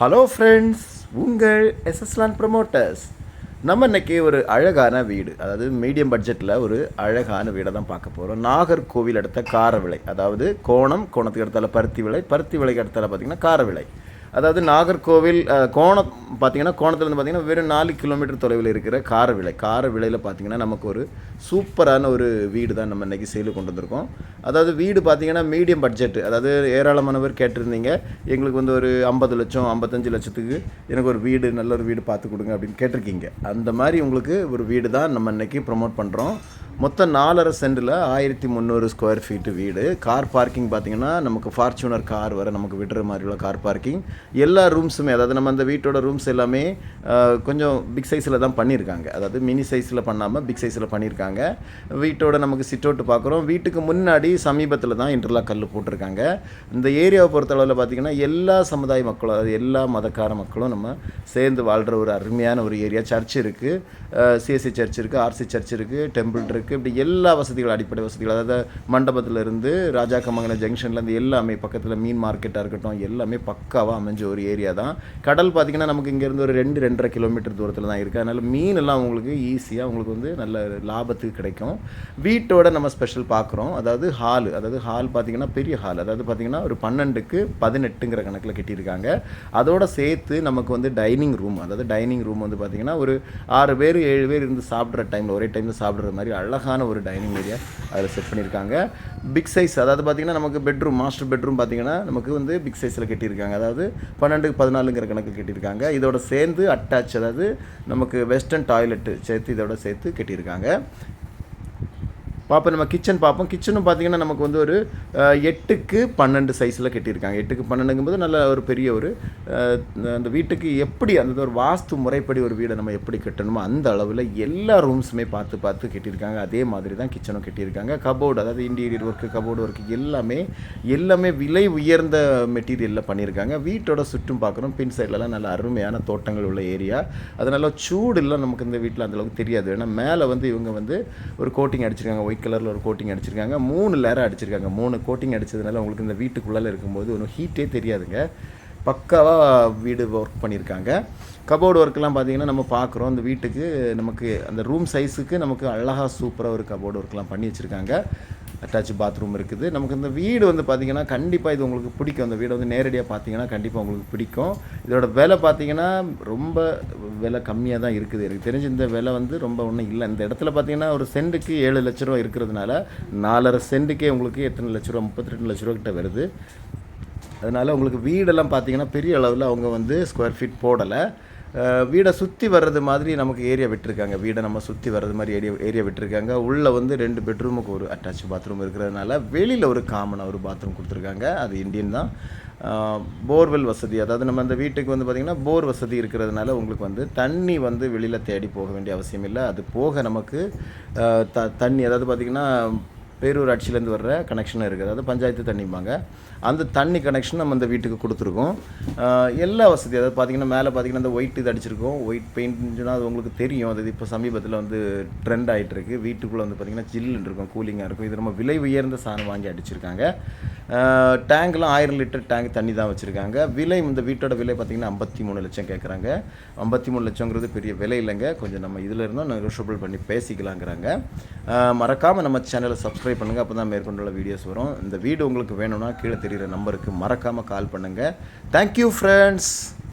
Hello friends உங்கள் எஸ்எஸ்லான் promoters நம்ம இன்றைக்கி ஒரு அழகான வீடு. அதாவது மீடியம் பட்ஜெட்டில் ஒரு அழகான வீடை தான் பார்க்க போகிறோம் நாகர்கோவில் அடுத்த கார விலை அதாவது கோணம் கோணத்துக்கு அடுத்தால பருத்தி விலை பருத்தி விலைக்கு அடுத்தால பார்த்தீங்கன்னா காரவிளை. அதாவது நாகர்கோவில் கோணம் பார்த்தீங்கன்னா கோணத்துலேருந்து பார்த்தீங்கன்னா வெறும் நாலு கிலோமீட்டர் தொலைவில் இருக்கிற காரவிளை. காரவிளையில் பார்த்தீங்கன்னா நமக்கு ஒரு சூப்பரான ஒரு வீடு தான் நம்ம இன்றைக்கி சேலு கொண்டு வந்திருக்கோம். அதாவது வீடு பார்த்தீங்கன்னா மீடியம் பட்ஜெட்டு அதாவது ஏராளமானவர் கேட்டிருந்தீங்க. எங்களுக்கு வந்து ஒரு ஐம்பது லட்சம் ஐம்பத்தஞ்சு லட்சத்துக்கு எனக்கு ஒரு வீடு நல்ல ஒரு வீடு பார்த்து கொடுங்க அப்படின்னு கேட்டிருக்கீங்க. அந்த மாதிரி உங்களுக்கு ஒரு வீடு தான் நம்ம இன்றைக்கி ப்ரொமோட் பண்ணுறோம் மொத்தம் நாலரை சென்டில் ஆயிரத்தி முந்நூறு ஸ்கொயர் ஃபீட்டு வீடு. கார் பார்க்கிங் பார்த்தீங்கன்னா நமக்கு ஃபார்ச்சுனர் கார் வர நமக்கு விடுற மாதிரி உள்ள கார் பார்க்கிங் எல்லா ரூம்ஸுமே அதாவது நம்ம அந்த வீட்டோட ரூம்ஸ் எல்லாமே கொஞ்சம் பிக் சைஸில் தான் பண்ணியிருக்காங்க. அதாவது மினி சைஸில் பண்ணாமல் பிக் சைஸில் பண்ணியிருக்காங்க. வீட்டோட நமக்கு சிட் அவுட் பார்க்குறோம். வீட்டுக்கு முன்னாடி சமீபத்தில் தான் இன்டர்லாக் கல் போட்டிருக்காங்க. இந்த ஏரியாவை பொறுத்தளவில் பார்த்தீங்கன்னா எல்லா சமுதாய மக்களும் அதாவது எல்லா மதக்கார மக்களும் நம்ம சேர்ந்து வாழ்கிற ஒரு அருமையான ஒரு ஏரியா சர்ச் இருக்குது சிஎஸ்சி சர்ச் இருக்குது ஆர்சி சர்ச் இருக்குது டெம்பிள் இருக்குது இப்படி எல்லா வசதிகளும் அடிப்படை வசதிகள் அதாவது மண்டபத்திலேருந்து இருந்து கமங்கல ஜங்ஷன்லேருந்து எல்லாமே பக்கத்தில் மீன் மார்க்கெட்டாக இருக்கட்டும் எல்லாமே பக்காவாக அமைஞ்ச ஒரு ஏரியா தான். கடல் பார்த்திங்கன்னா நமக்கு இங்கேருந்து ஒரு ரெண்டு ரெண்டரை கிலோமீட்டர் தூரத்தில் தான் இருக்குது அதனால் மீன் எல்லாம் உங்களுக்கு ஈஸியாக உங்களுக்கு வந்து நல்ல லாபத்துக்கு கிடைக்கும். வீட்டோட நம்ம ஸ்பெஷல் பார்க்குறோம் அதாவது ஹால் அதாவது ஹால் பார்த்திங்கன்னா பெரிய ஹால் அதாவது பார்த்திங்கன்னா ஒரு பன்னெண்டுக்கு பதினெட்டுங்கிற கணக்கில் கட்டியிருக்காங்க. அதோட சேர்த்து நமக்கு வந்து டைனிங் ரூம் அதாவது டைனிங் ரூம் வந்து பார்த்திங்கன்னா ஒரு ஆறு பேர் ஏழு பேர் இருந்து சாப்பிட்ற டைமில் ஒரே டைமில் சாப்பிட்ற மாதிரி அழகாக அழகான ஒரு டைனிங் ஏரியா அதில் செட் பண்ணியிருக்காங்க. பிக் சைஸ் அதாவது பார்த்திங்கன்னா நமக்கு பெட்ரூம் மாஸ்டர் பெட்ரூம் பார்த்திங்கன்னா நமக்கு வந்து பிக் சைஸில் கட்டியிருக்காங்க. அதாவது பன்னெண்டுக்கு பதினாலுங்கிற கணக்கு கட்டியிருக்காங்க. இதோட சேர்ந்து அட்டாச் அதாவது நமக்கு வெஸ்டர்ன் டாய்லெட்டு சேர்த்து இதோட சேர்த்து கட்டியிருக்காங்க. பார்ப்போம் நம்ம கிச்சன் பார்ப்போம் கிச்சனும் பார்த்தீங்கன்னா நமக்கு வந்து ஒரு எட்டுக்கு பன்னெண்டு சைஸில் கட்டியிருக்காங்க. எட்டுக்கு பன்னெண்டுங்கும்போது நல்ல ஒரு பெரிய ஒரு அந்த வீட்டுக்கு எப்படி அந்த ஒரு வாஸ்து முறைப்படி ஒரு வீடை நம்ம எப்படி கட்டணுமோ அந்த அளவில் எல்லா ரூம்ஸுமே பார்த்து பார்த்து கட்டியிருக்காங்க. அதே மாதிரி தான் கிச்சனும் கட்டியிருக்காங்க. கபோர்டு அதாவது இன்டீரியர் ஒர்க்கு கபோர்டு ஒர்க்கு எல்லாமே எல்லாமே விலை உயர்ந்த மெட்டீரியலில் பண்ணியிருக்காங்க. வீட்டோட சுற்றும் பார்க்குறோம் பின் சைட்லலாம் நல்ல அருமையான தோட்டங்கள் உள்ள ஏரியா அதனால சூடுலாம் நமக்கு இந்த வீட்டில் அந்தளவுக்கு தெரியாது. ஏன்னா மேலே வந்து இவங்க வந்து ஒரு கோட்டிங் அடிச்சிருக்காங்க. ஒயிட் கலரில் ஒரு கோட்டிங் அடிச்சிருக்காங்க. மூணு லேராக அடிச்சிருக்காங்க. மூணு கோட்டிங் அடிச்சதுனால உங்களுக்கு இந்த வீட்டுக்குள்ளே இருக்கும்போது ஒன்றும் ஹீட்டே தெரியாதுங்க. பக்காவாக வீடு ஒர்க் பண்ணியிருக்காங்க. கபோர்டு ஒர்க்கெலாம் பார்த்தீங்கன்னா நம்ம பார்க்குறோம் அந்த வீட்டுக்கு நமக்கு அந்த ரூம் சைஸுக்கு நமக்கு அழகாக சூப்பராக ஒரு கபோர்டு ஒர்க்லாம் பண்ணி வச்சுருக்காங்க. அட்டாச் பாத்ரூம் இருக்குது. நமக்கு இந்த வீடு வந்து பார்த்தீங்கன்னா கண்டிப்பாக இது உங்களுக்கு பிடிக்கும். அந்த வீடு வந்து நேரடியாக பார்த்தீங்கன்னா கண்டிப்பாக உங்களுக்கு பிடிக்கும். இதோட விலை பார்த்தீங்கன்னா ரொம்ப விலை கம்மியாக தான் இருக்குது. எனக்கு தெரிஞ்சு இந்த விலை வந்து ரொம்ப ஒன்றும் இல்லை. இந்த இடத்துல பார்த்தீங்கன்னா ஒரு சென்ட்டுக்கு ஏழு லட்ச ரூபா இருக்கிறதுனால நாலரை சென்ட்டுக்கே உங்களுக்கு எத்தனை லட்ச ரூபா முப்பத்தி ரெண்டு லட்ச ரூபா கிட்ட வருது. அதனால் உங்களுக்கு வீடெல்லாம் பார்த்தீங்கன்னா பெரிய அளவில் அவங்க வந்து ஸ்கொயர் ஃபீட் போடலை. வீடை சுற்றி வர்றது மாதிரி நமக்கு ஏரியா விட்டுருக்காங்க. வீடை நம்ம சுற்றி வர்றது மாதிரி ஏரியா ஏரியா விட்டுருக்காங்க. உள்ளே வந்து ரெண்டு பெட்ரூமுக்கு ஒரு அட்டாச் பாத்ரூம் இருக்கிறதுனால வெளியில் ஒரு காமனாக ஒரு பாத்ரூம் கொடுத்துருக்காங்க. அது இந்தியன் தான். போர்வெல் வசதி அதாவது நம்ம அந்த வீட்டுக்கு வந்து பார்த்திங்கன்னா போர் வசதி இருக்கிறதுனால உங்களுக்கு வந்து தண்ணி வந்து வெளியில் தேடி போக வேண்டிய அவசியம் இல்லை. அது போக நமக்கு த தண்ணி அதாவது பார்த்திங்கன்னா பேரூர் ஆட்சியிலேருந்து வர்ற கனெக்ஷன் இருக்குது. அதாவது பஞ்சாயத்து தண்ணிம்பாங்க. அந்த தண்ணி கனெக்ஷன் நம்ம அந்த வீட்டுக்கு கொடுத்துருக்கோம். எல்லா வசதி அதாவது பார்த்தீங்கன்னா மேலே பார்த்திங்கன்னா அந்த ஒயிட் இது அடிச்சிருக்கோம். ஒயிட் பெயிண்ட்னா அது உங்களுக்கு தெரியும். அது இப்போ சமீபத்தில் வந்து ட்ரெண்ட் ஆகிட்டுருக்கு வீட்டுக்குள்ளே வந்து பார்த்தீங்கன்னா ஜில்லுன்னு இருக்கும் கூலிங்காக இருக்கும். இது நம்ம விலை உயர்ந்த சாணம் வாங்கி அடிச்சிருக்காங்க. டேங்க்லாம் ஆயிரம் லிட்டர் டேங்க் தண்ணி தான் வச்சுருக்காங்க. விலை இந்த வீட்டோட விலை பார்த்தீங்கன்னா ஐம்பத்தி மூணு லட்சம் கேட்குறாங்க ஐம்பத்தி மூணு லட்சங்கிறது பெரிய விலை இல்லைங்க. கொஞ்சம் நம்ம இதில் இருந்தோம் நெகோஷியபிள் பண்ணி பேசிக்கலாங்கிறாங்க. மறக்காமல் நம்ம சேனலை சப்ஸ்கிரைப் பண்ணுங்கள் அப்போ தான் மேற்கொண்டுள்ள வீடியோஸ் வரும். இந்த வீடு உங்களுக்கு வேணும்னா கீழே தெரிகிற நம்பருக்கு மறக்காமல் கால் பண்ணுங்கள் தேங்க்யூ ஃப்ரெண்ட்ஸ்